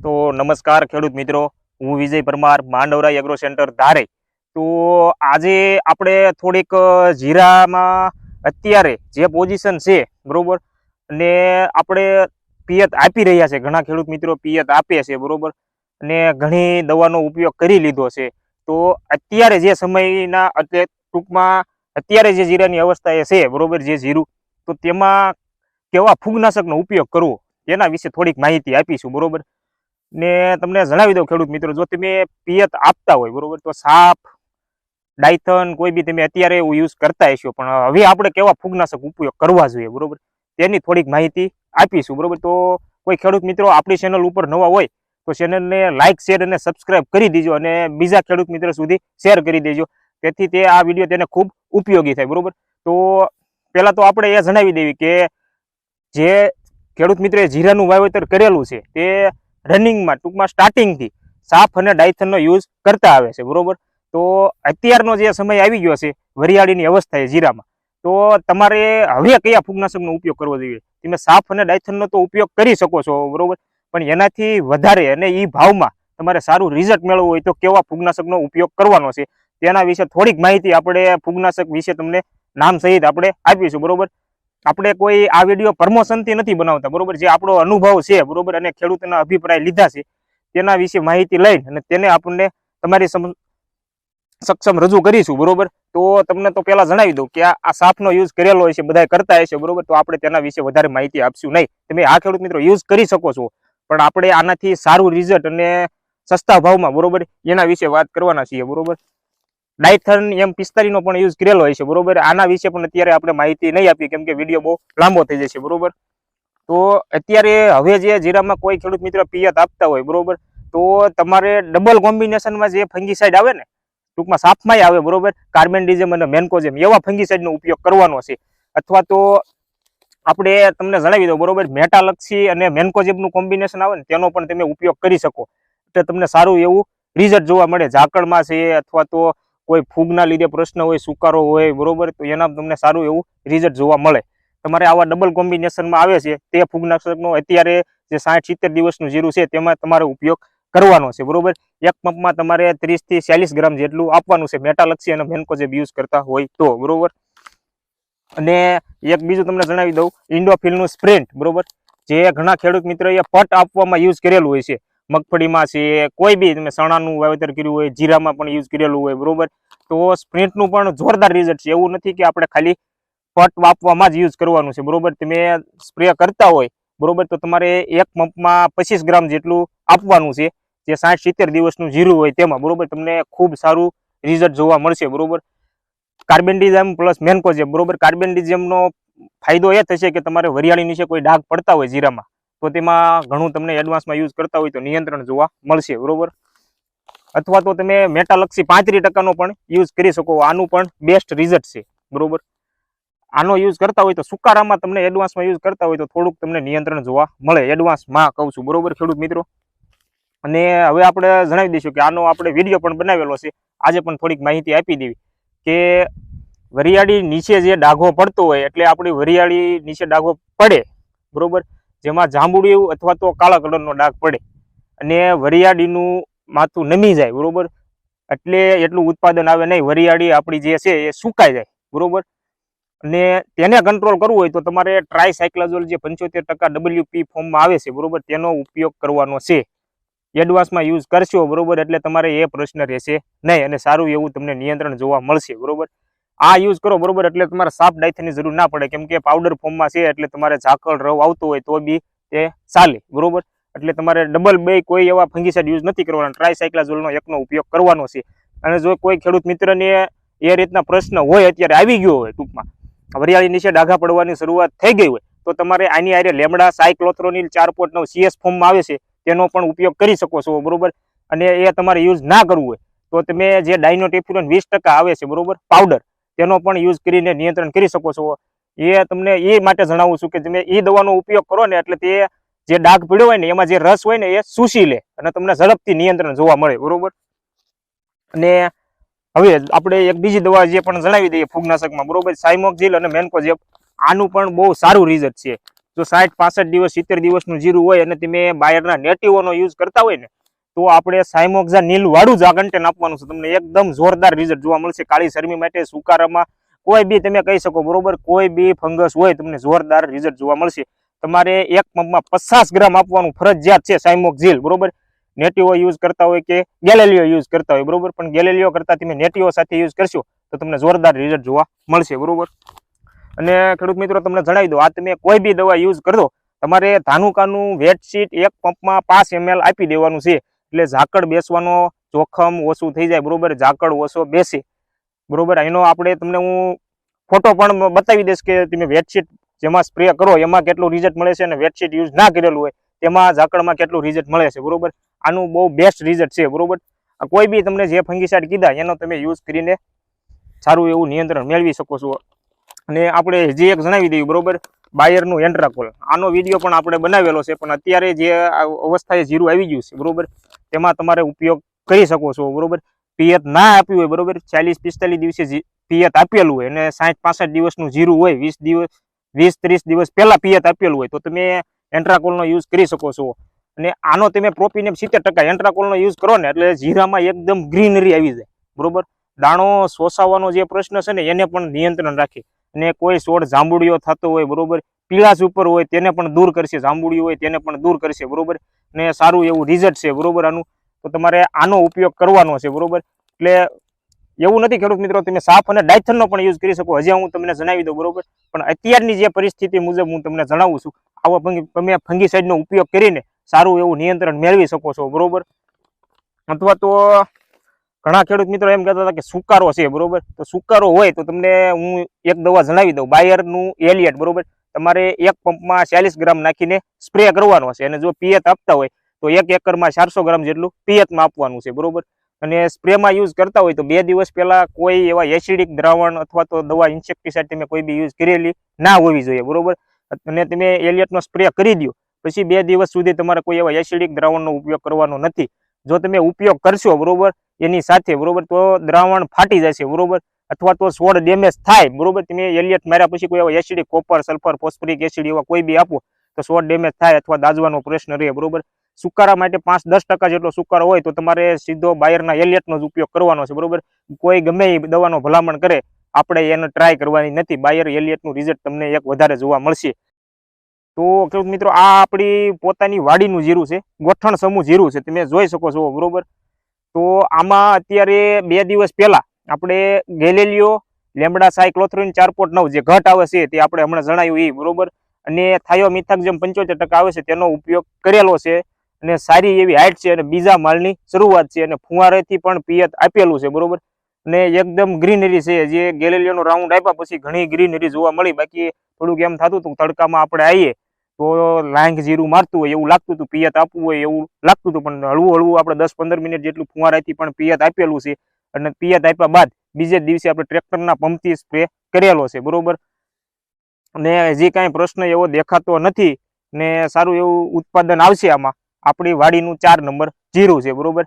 તો નમસ્કાર ખેડૂત મિત્રો, હું વિજય પરમાર માંડવરાય એગ્રો સેન્ટર ધારે. તો આજે આપણે થોડીક જીરામાં અત્યારે જે પોઝિશન છે, બરોબર? અને આપણે પિયત આપી રહ્યા છે, ઘણા ખેડૂત મિત્રો પિયત આપે છે, બરોબર? અને ઘણી દવાનો ઉપયોગ કરી લીધો છે. તો અત્યારે જે સમયના એટલે ટૂંકમાં અત્યારે જે જીરાની અવસ્થા એ છે, બરોબર, જે જીરું, તો તેમાં કેવા ફૂગનાશકનો ઉપયોગ કરવો, તેના વિશે થોડીક માહિતી આપીશું, બરોબર? ને તમને જણાવી દઉં ખેડૂત મિત્રો, જો તમે પિયત આપતા હોય, બરોબર, તો સાપ, ડાયથન, કોઈ બી તમે અત્યારે એવું યુઝ કરતા હશો, પણ હવે આપણે કેવા ફૂગનાશક ઉપયોગ કરવા જોઈએ, બરોબર? તેની થોડીક માહિતી આપીશું, બરોબર? તો કોઈ ખેડૂત મિત્રો આપણી ચેનલ ઉપર નવા હોય, તો ચેનલને લાઇક શેર અને સબસ્ક્રાઇબ કરી દેજો અને બીજા ખેડૂત મિત્રો સુધી શેર કરી દેજો. તેથી તે આ વીડિયો તેને ખૂબ ઉપયોગી થાય, બરોબર? તો પહેલાં તો આપણે એ જણાવી દેવી કે જે ખેડૂત મિત્રએ જીરાનું વાવેતર કરેલું છે, તે રનિંગમાં, ટૂંકમાં સ્ટાર્ટિંગથી સાફ અને ડાયથનનો યુઝ કરતા આવે છે, બરોબર? તો અત્યારનો જે સમય આવી ગયો છે, વરિયાળીની અવસ્થા છે જીરામાં. તો તમારે હવે કયા ફૂગનાશકનો ઉપયોગ કરવો જોઈએ? તમે સાફ અને ડાયથનનો તો ઉપયોગ કરી શકો છો, બરોબર? પણ એનાથી વધારે અને એ ભાવમાં તમારે સારું રિઝલ્ટ મેળવવું હોય તો કેવા ફૂગનાશકનો ઉપયોગ કરવાનો છે? તેના વિશે થોડીક માહિતી આપણે ફૂગનાશક વિશે તમને નામ સહિત આપણે આપીશું, બરોબર? આપણે કોઈ આ વીડિયો પ્રમોશનથી નથી બનાવતા, બરોબર? જે આપણો અનુભવ છે, બરોબર? અને ખેડૂતોના અભિપ્રાય લીધા છે, તેના વિશે માહિતી લઈ અને તેને આપણને તમારી સક્ષમ રજૂ કરીશું, બરોબર? તો તમને તો પહેલાં જણાવી દઉં કે આ સાફનો યુઝ કરેલો હોય છે બધા કરતા હશે, બરોબર? તો આપણે તેના વિશે વધારે માહિતી આપશું નહીં. તમે આ ખેડૂત મિત્રો યુઝ કરી શકો છો, પણ આપણે આનાથી સારું રિઝલ્ટ અને સસ્તા ભાવમાં, બરોબર? એના વિશે વાત કરવાના છીએ, બરોબર? ડાયથન એમ પિસ્તાલીનો પણ યુઝ કરેલો હોય છે, બરોબર? આના વિશે પણ અત્યારે આપણે માહિતી નહીં આપી કેમ કે વીડિયો બહુ લાંબો થઈ જશે, બરોબર? તો અત્યારે હવે જે જીરામાં કોઈ ખેડૂત મિત્ર પિયત આપતા હોય, બરોબર? તો તમારે ડબલ કોમ્બિનેશનમાં જે ફંગીસાઇડ આવે ને, ટૂંકમાં સાફમાં આવે, બરોબર? કાર્બેન્ડિઝમ અને મેન્કોઝેમ એવા ફંગીસાઇડનો ઉપયોગ કરવાનો છે. અથવા તો આપણે તમને જણાવી દઉં, બરોબર? મેટાલક્ષી અને મેન્કોઝેબનું કોમ્બિનેશન આવે ને, તેનો પણ તમે ઉપયોગ કરી શકો. એટલે તમને સારું એવું રિઝલ્ટ જોવા મળે, ઝાકળમાં છે, અથવા તો કોઈ ફૂગના લીધે પ્રશ્ન હોય, સુકારો હોય, બરોબર? તો એના તમને સારું એવું રિઝલ્ટ જોવા મળે. તમારે આવા ડબલ કોમ્બિનેશનમાં આવે છે, તે ફૂગનાશકનો અત્યારે જે સાઠ સિત્તેર દિવસનું જીરું છે, તેમાં તમારે ઉપયોગ કરવાનો છે, બરોબર? એક પંપમાં તમારે ત્રીસથી ચાલીસ ગ્રામ જેટલું આપવાનું છે મેટાલક્ષી અને મેન્કોજેબ યુઝ કરતા હોય તો, બરોબર? અને એક બીજું તમને જણાવી દઉં, ઇન્ડોફિલનું સ્પ્રિન્ટ, બરોબર? જે ઘણા ખેડૂત મિત્રોએ પટ આપવામાં યુઝ કરેલું હોય છે. મગફળીમાં છે, કોઈ બી તમે ચણાનું વાવેતર કર્યું હોય, જીરામાં પણ યુઝ કરેલું હોય, બરોબર? તો સ્પ્રિન્ટનું પણ જોરદાર રિઝલ્ટ છે. એવું નથી કે આપણે ખાલી પટ વાપવામાં જ યુઝ કરવાનું છે. બરોબર? તમે સ્પ્રે કરતા હોય, બરોબર? તો તમારે એક પંપમાં પચીસ ગ્રામ જેટલું આપવાનું છે. જે સાઠ સિત્તેર દિવસનું જીરું હોય તેમાં, બરોબર? તમને ખૂબ સારું રિઝલ્ટ જોવા મળશે, બરોબર? કાર્બેન્ડિઝમ પ્લસ મેન્કોઝેમ બરોબર? કાર્બેન્ડિઝમનો ફાયદો એ થશે કે તમારે વરિયાળી નીચે કોઈ ડાઘ પડતા હોય જીરામાં, તો તેમાં ઘણું તમને એડવાન્સમાં યુઝ કરતા હોય તો નિયંત્રણ જોવા મળશે, બરોબર? અથવા તો તમે મેટાલક્ષી પાંત્રીસ ટકાનો પણ યુઝ કરી શકો. આનું પણ બેસ્ટ રિઝલ્ટ છે. બરોબર? આનો યુઝ કરતા હોય તો સુકારામાં તમને એડવાન્સમાં યુઝ કરતા હોય તો થોડુંક તમને નિયંત્રણ જોવા મળે. એડવાન્સમાં કહું છું. બરોબર ખેડૂત મિત્રો? અને હવે આપણે જણાવી દઈશું કે આનો આપણે વીડિયો પણ બનાવેલો છે. આજે પણ થોડીક માહિતી આપી દેવી કે વરિયાળી નીચે જે ડાઘો પડતો હોય એટલે આપણી વરિયાળી નીચે ડાઘો પડે. બરોબર? જેમાં જાંબુડિયું અથવા તો કાળા કલરનો ડાઘ પડે. અને વરિયાળીનું માથું નમી જાય, બરોબર? એટલે એટલું ઉત્પાદન આવે નહીં. વરિયાળી આપણી જે છે એ સુકાઈ જાય, બરોબર? અને તેને કંટ્રોલ કરવું હોય તો તમારે ટ્રાયસાયક્લાઝોલ જે પંચોતેર ટકા ડબલ્યુપી ફોર્મમાં આવે છે, બરોબર? તેનો ઉપયોગ કરવાનો છે. એડવાન્સમાં યુઝ કરશો, બરોબર? એટલે તમારે એ પ્રશ્ન રહેશે નહીં અને સારું એવું તમને નિયંત્રણ જોવા મળશે, બરોબર? આ યુઝ કરો, બરોબર? એટલે તમારે સાફ ડાયથની જરૂર ના પડે. કેમ કે પાવડર ફોર્મમાં છે એટલે તમારે ઝાકળ રવ આવતો હોય તો બી તે ચાલે, બરોબર? એટલે તમારે ડબલ બે કોઈ એવા ફંગીસાઇડ યુઝ નથી કરવાના. ટ્રાયસાયક્લાઝોલનો એકનો ઉપયોગ કરવાનો છે. અને જો કોઈ ખેડૂત મિત્રને એ રીતના પ્રશ્ન હોય, અત્યારે આવી ગયો હોય ટૂંકમાં, વરિયાળી નીચે ડાઘા પડવાની શરૂઆત થઈ ગઈ હોય, તો તમારે આની આરે લેમડા, સાયક્લોથ્રોનિલ ચાર પોઈન્ટ નવ સીએસ ફોર્મમાં આવે છે, તેનો પણ ઉપયોગ કરી શકો છો, બરોબર? અને એ તમારે યુઝ ના કરવું હોય, તો તમે જે ડાયનોટેફ્યુરન વીસ આવે છે, બરોબર? પાવડર, તેનો પણ યુઝ કરીને નિયંત્રણ કરી શકો છો. એ તમને એ માટે જણાવું છું કે તમે એ દવાનો ઉપયોગ કરો ને, એટલે તે જે ડાઘ પીડ્યો હોય ને, એમાં જે રસ હોય ને, એ શૂષી લે અને તમને ઝડપથી નિયંત્રણ જોવા મળે, બરોબર? અને હવે આપણે એક બીજી દવા જે પણ જણાવી દઈએ ફૂગનાશકમાં, બરોબર? સાયમોક્ઝિલ અને મેન્કોજેબ આનું પણ બહુ સારું રિઝલ્ટ છે. જો સાઠ, પાસઠ દિવસ, સિત્તેર દિવસનું જીરું હોય અને તમે બાયરના નેટિવોનો યુઝ કરતા હોય ને, તો આપણે સાયમોક્ઝા નીલવાળું જ આ કન્ટેન્ટ આપવાનું છે. તમને એકદમ જોરદાર રિઝલ્ટ જોવા મળશે. કાળી શરમી માટે, સુકારામાં, કોઈ બી તમે કહી શકો, બરોબર? કોઈ બી ફંગસ હોય, તમને જોરદાર રિઝલ્ટ જોવા મળશે. તમારે એક મગમાં પચાસ ગ્રામ આપવાનું ફરજિયાત છે સાયમોક ઝીલ, બરોબર? નેટિવો યુઝ કરતા હોય કે ગેલેલિયો યુઝ કરતા હોય, બરોબર? પણ ગેલેલિયો કરતા તમે નેટિવો સાથે યુઝ કરશો, તો તમને જોરદાર રિઝલ્ટ જોવા મળશે, બરોબર? અને ખેડૂત મિત્રો, તમને જણાવી દો આ તમે કોઈ બી દવા યુઝ કરો, તમારે ધાનુકાનું વેટશીટ એક પંપમાં પાંચ એમએલ આપી દેવાનું છે, એટલે ઝાકળ બેસવાનો જોખમ ઓછું થઈ જાય, બરોબર? ઝાકળ ઓછો બેસે, બરોબર? એનો આપણે તમને હું ફોટો પણ બતાવી દઈશ કે તમે વેટશીટ જેમાં સ્પ્રે કરો, એમાં કેટલું રિઝલ્ટ મળે છે અને વેટશીટ યુઝ ના કરેલું હોય, તેમાં ઝાકળમાં કેટલું રિઝલ્ટ મળે છે, બરોબર? આનું બહુ બેસ્ટ રિઝલ્ટ છે, બરોબર? કોઈ બી તમને જે ફંગીસાઇડ કીધા, એનો તમે યુઝ કરીને સારું એવું નિયંત્રણ મેળવી શકો છો. અને આપણે હજી એક જણાવી દઈએ, બરોબર? બાયરનું એન્ટ્રાકોલ. આનો વીડિયો પણ આપણે બનાવેલો છે, પણ અત્યારે જે અવસ્થા અવસ્થાએ જીરું આવી ગયું છે, બરોબર? તેમાં તમારે ઉપયોગ કરી શકો છો, બરોબર? પિયત ના આપ્યું હોય, બરોબર? ચાલીસ પિસ્તાલીસ દિવસે જી- પિયત આપેલું હોય અને સાઠ પાસઠ દિવસનું જીરું હોય, વીસ દિવસ વીસ ત્રીસ દિવસ પહેલા પિયત આપેલું હોય તો તમે એન્ટ્રાકોલનો યુઝ કરી શકો છો. અને આનો તમે પ્રોપીને સિત્તેર ટકા એન્ટ્રાકોલનો યુઝ કરો ને એટલે જીરામાં એકદમ ગ્રીનરી આવી જાય. બરોબર? દાણો શોષાવાનો જે પ્રશ્ન છે ને એને પણ નિયંત્રણ રાખે. અને કોઈ છોડ જાંબુડિયો થતો હોય, બરોબર? પીળાશ ઉપર હોય તેને પણ દૂર કરશે જાંબુડી હોય તેને પણ દૂર કરશે, બરોબર? ને સારું એવું રિઝલ્ટ છે, બરોબર આનું? તો તમારે આનો ઉપયોગ કરવાનો છે, બરોબર? એટલે એવું નથી, ખેડૂત મિત્રો, તમે સાફ અને ડાયથનનો પણ યુઝ કરી શકો. હજી હું તમને જણાવી દઉં, બરોબર? પણ અત્યારની જે પરિસ્થિતિ મુજબ હું તમને જણાવું છું, આવા તમે ફંગીસાઇડનો ઉપયોગ કરીને સારું એવું નિયંત્રણ મેળવી શકો છો, બરોબર? અથવા તો ઘણા ખેડૂત મિત્રો એમ કહેતા હતા કે સુકારો છે, બરોબર? તો સુકારો હોય તો તમને હું એક દવા જણાવી દઉં, બાયરનું એલિયટ, બરોબર? તમારે એક પંપમાં ચાલીસ ગ્રામ નાખીને સ્પ્રે કરવાનો છે, અને જો પિયત આપતા હોય તો એક એકરમાં ચારસો ગ્રામ જેટલું પિયતમાં આપવાનું છે, બરોબર? અને સ્પ્રેમાં યુઝ કરતા હોય તો બે દિવસ પહેલાં કોઈ એવા એસિડિક દ્રાવણ અથવા તો દવા ઇન્સેક્ટિસાઇડ તમે કોઈ બી યુઝ કરેલી ના હોવી જોઈએ, બરોબર? અને તમે એલિયટનો સ્પ્રે કરી દો પછી બે દિવસ સુધી તમારે કોઈ એવા એસિડિક દ્રાવણનો ઉપયોગ કરવાનો નથી. જો તમે ઉપયોગ કરશો, બરોબર, એની સાથે, બરોબર, તો દ્રાવણ ફાટી જશે, બરોબર? અથવા તો છોડ ડેમેજ થાય, બરોબર? તમે એલિયટ માર્યા પછી કોઈ એવા acidic copper, sulphur, phosphoric acid એવા કોઈ બી આપો, તો છોડ ડેમેજ થાય અથવા દાજવાનો પ્રશ્ન રહે, બરોબર? સુકારા માટે પાંચ દસ ટકા જેટલો સુકારો હોય તો તમારે સીધો બાયરના એલિયટનો જ ઉપયોગ કરવાનો છે, બરોબર? કોઈ ગમે એ દવાનો ભલામણ કરે, આપણે એને ટ્રાય કરવાની નથી. બાયર એલિયટનું રિઝલ્ટ તમને એક વધારે જોવા મળશે. તો ખેડૂત મિત્રો, આ આપણી પોતાની વાડીનું જીરું છે, ગોઠણ સમૂહ જીરું છે, તમે જોઈ શકો છો, બરોબર? તો આમાં અત્યારે બે દિવસ પહેલા આપણે ગેલેલિયો, લેમડા સાયક્લોથ્રોન ચાર પોઈન્ટ નવ જે ઘટ આવે છે તે આપણે હમણાં જણાવ્યું એ બરોબર? અને થાયો મિથાક જેમ પંચોતેર ટકા આવે છે, તેનો ઉપયોગ કરેલો છે. અને સારી એવી હાઇટ છે અને બીજા માળની શરૂઆત છે અને ફુવારેથી પણ પિયત આપેલું છે, બરોબર? અને એકદમ ગ્રીનરી છે, જે ગેલેલિયોનો રાઉન્ડ આપ્યા પછી ઘણી ગ્રીનરી જોવા મળી. બાકી થોડુંક એમ થતું હતું તડકામાં આપણે આવીએ તો લાંગ જીરું મારતું હોય એવું લાગતું હતું પિયત આપવું હોય એવું લાગતું હતું પણ હળવું હળવું આપણે દસ પંદર મિનિટ જેટલું ફુવારાથી પણ પિયત આપેલું છે અને પિયત આપ્યા બાદ બીજે દિવસે આપણે ટ્રેક્ટરના પંપથી સ્પ્રે કરેલો છે, બરોબર? ને હજી કાંઈ પ્રશ્ન એવો દેખાતો નથી ને સારું એવું ઉત્પાદન આવશે આમાં. આપણી વાડીનું ચાર નંબર જીરું છે, બરોબર?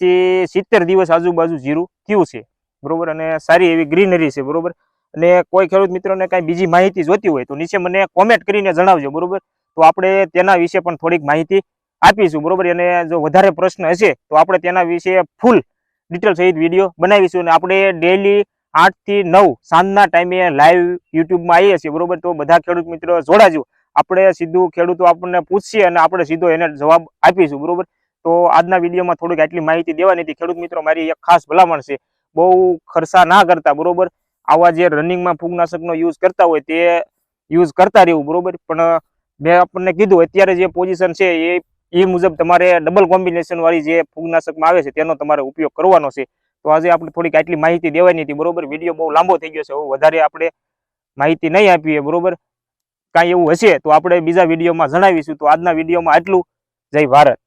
થી સિત્તેર દિવસ આજુબાજુ જીરું થયું છે, બરોબર? અને સારી એવી ગ્રીનરી છે, બરોબર? અને કોઈ ખેડૂત મિત્રોને કાંઈ બીજી માહિતી જોતી હોય તો નીચે મને કોમેન્ટ કરીને જણાવજો, બરોબર? તો આપણે તેના વિશે પણ થોડીક માહિતી આપીશું, બરોબર? અને જો વધારે પ્રશ્ન હશે તો આપણે તેના વિશે ફૂલ ડિટેલ સહિત વીડિયો બનાવીશું અને આપણે ડેલી આઠથી નવ સાંજના ટાઈમે લાઈવ યુટ્યુબમાં આવીએ છીએ, બરોબર? તો બધા ખેડૂત મિત્રો જોડાજો. આપણે સીધું ખેડૂતો આપણને પૂછશે અને આપણે સીધો એને જવાબ આપીશું, બરોબર? તો આજના વિડીયોમાં થોડીક આટલી માહિતી દેવાની હતી. ખેડૂત મિત્રો, મારી એક ખાસ ભલામણ છે. બહુ ખર્ચા ના કરતા, બરોબર? આવા જે રનિંગમાં ફૂગનાશકનો યુઝ કરતા હોય તે યુઝ કરતા રહેવું, બરોબર? પણ મેં આપણને કીધું, અત્યારે જે પોઝિશન છે એ એ મુજબ તમારે ડબલ કોમ્બિનેશન વાળી જે ફૂગનાશકમાં આવે છે, તેનો તમારે ઉપયોગ કરવાનો છે. તો આજે આપણે થોડીક આટલી માહિતી દેવાની હતી, બરોબર? વીડિયો બહુ લાંબો થઈ ગયો છે વધારે આપણે માહિતી નહીં આપીએ, બરોબર? કાંઈ એવું હશે તો આપણે બીજા વિડીયોમાં જણાવીશું. તો આજના વિડીયોમાં આટલું. જય ભારત.